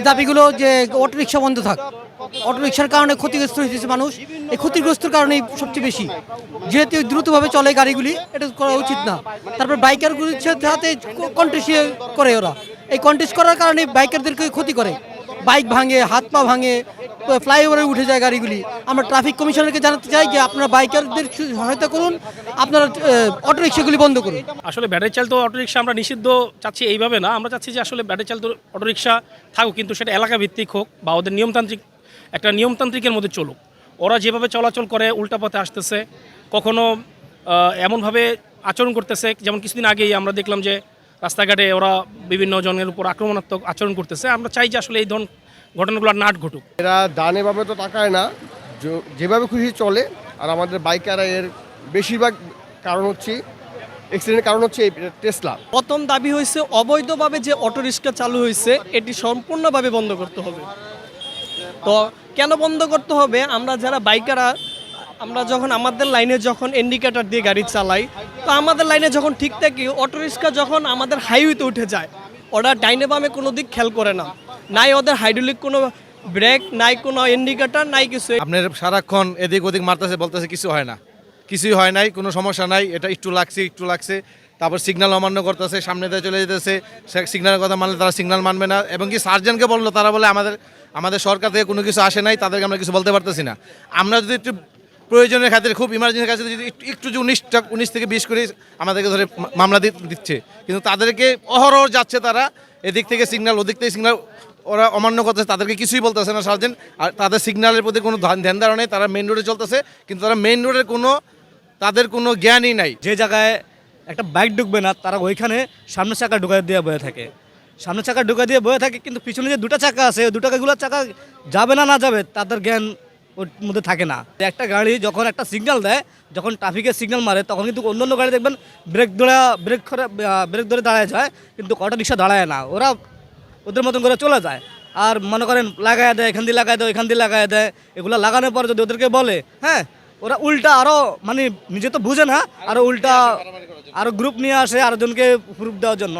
দাবিগুলো যে অটোরিক্সা বন্ধ থাক। অটো রিক্সার কারণে ক্ষতিগ্রস্ত হয়েছে মানুষ। এই ক্ষতিগ্রস্তর কারণেই সবচেয়ে বেশি। যেহেতু দ্রুতভাবে চলে গাড়িগুলি, এটা করা উচিত না। তারপর বাইকারগুলির সাথে কন্টেস্ট করে ওরা। এই কন্টেস্ট করার কারণে বাইকারদেরকে ক্ষতি করে। বাইক ভাঙে, হাত পা ভাঙে ফ্লাইওভারে উঠে যায় গাড়িগুলি। আমরা ট্রাফিক কমিশনারকে জানাতে চাই যে আপনারা বাইকারদের সহায়তা করুন, আপনারা অটো রিক্সাগুলি বন্ধ করুন। আসলে ব্যাটারি চালিত অটোরিকশা আমরা নিষিদ্ধ চাচ্ছি এইভাবে না, আমরা চাচ্ছি যে আসলে ব্যাটারি চালিত অটোরিকশা থাকুক, কিন্তু সেটা এলাকা ভিত্তিক হোক বা ওদের নিয়মতান্ত্রিক, একটা নিয়মতান্ত্রিকের মধ্যে চলুক। ওরা যেভাবে চলাচল করে, উল্টা পথে আসতেছে। কখনো এমনভাবে আচরণ করতেছে, যেমন কিছুদিন আগেই আমরা দেখলাম যে রাস্তাঘাটে ওরা বিভিন্ন জনের উপর আক্রমণাত্মক আচরণ করতেছে। আমরা চাই যে আসলে এই ধরনের ঘটনাগুলো আর নাট ঘটুক। এরা ডানে ভাবে তো তাকায় না যেভাবে খুশি চলে আর আমাদের বাইকাররা এর বেশিরভাগ কারণ হচ্ছে অ্যাক্সিডেন্টের কারণ হচ্ছে এই টেসলা প্রথম দাবি হয়েছে অবৈধভাবে যে অটোরিক্সা চালু হয়েছে এটি সম্পূর্ণভাবে বন্ধ করতে হবে। তো কেন বন্ধ করতে হবে? আমরা যারা বাইকাররা আমরা যখন আমাদের লাইনে যখন ইন্ডিকেটর দিয়ে গাড়ি চালাই তো আমাদের লাইনে যখন ঠিক থাকি অটোরিক্সা যখন আমাদের হাইওয়েতে উঠে যায় ওরা ডাইনে বামে কোনো দিক খেয়াল করে না। নাই ওদের হাইড্রোলিক কোনো ব্রেক নাই কোনো ইন্ডিকেটর নাই কিছু আপনার সারাক্ষণ এদিক ওদিক মারতেছে, বলতেছে কিছু হয় না। কিছুই হয় নাই, কোনো সমস্যা নাই, এটা একটু লাগছে একটু লাগছে। তারপর সিগনাল অমান্য করতেছে, সামনে দিয়ে চলে যেতেছে। সিগনালের কথা মানলে তারা সিগনাল মানবে না। এবং কি সার্জনকে বলল, তারা বলে আমাদের আমাদের সরকার থেকে কোনো কিছু আসে নাই, তাদেরকে আমরা কিছু বলতে পারতেছি না। আমরা যদি একটু প্রয়োজনের খাতিরে, খুব ইমার্জেন্সি যদি একটু- যে উনিশটা উনিশ থেকে বিশ করে আমাদেরকে ধরে মামলা দিচ্ছে। কিন্তু তাদেরকে অহরহ যাচ্ছে তারা। এদিক থেকে সিগন্যাল ওদিক থেকে সিগন্যাল ওরা অমান্য করতেছে, তাদেরকে কিছুই বলতেছে না, সার্জেন্ট। আর তাদের সিগন্যালের প্রতি কোনো ধ্যান ধারণা নেই তারা মেন রোডে চলতেছে। কিন্তু তারা মেইন রোডের কোনো, তাদের কোনো জ্ঞানই নাই। যে জায়গায় একটা বাইক ঢুকবে না, তারা ওইখানে সামনের চাকা ঢুকাই দিয়ে বয়ে থাকে। সামনের চাকা ঢুকাই দিয়ে বয়ে থাকে, কিন্তু পিছনে যে দুটো চাকা আছে, ওই দুটো চাকা যাবে না না যাবে, তাদের জ্ঞান ওর মধ্যে থাকে না। একটা গাড়ি যখন একটা সিগন্যাল দেয় যখন ট্রাফিকের সিগন্যাল মারে তখন কিন্তু অন্য অন্য গাড়ি দেখবেন ব্রেক ধরে ব্রেক করে ব্রেক ধরে দাঁড়ায় যায় কিন্তু অটো রিক্সা দাঁড়ায় না। ওরা ওদের মতন করে চলে যায়। আর মনে করেন লাগায় দেয় এখান দিয়ে লাগায় দেয় এখান দিয়ে লাগায় দেয় এগুলো লাগানোর পর যদি ওদেরকে বলে হ্যাঁ ওরা উল্টা আরও মানে নিজে তো বুঝে না আরও উল্টা আরও গ্রুপ নিয়ে আসে আরও জনকে প্রুফ দেওয়ার জন্য।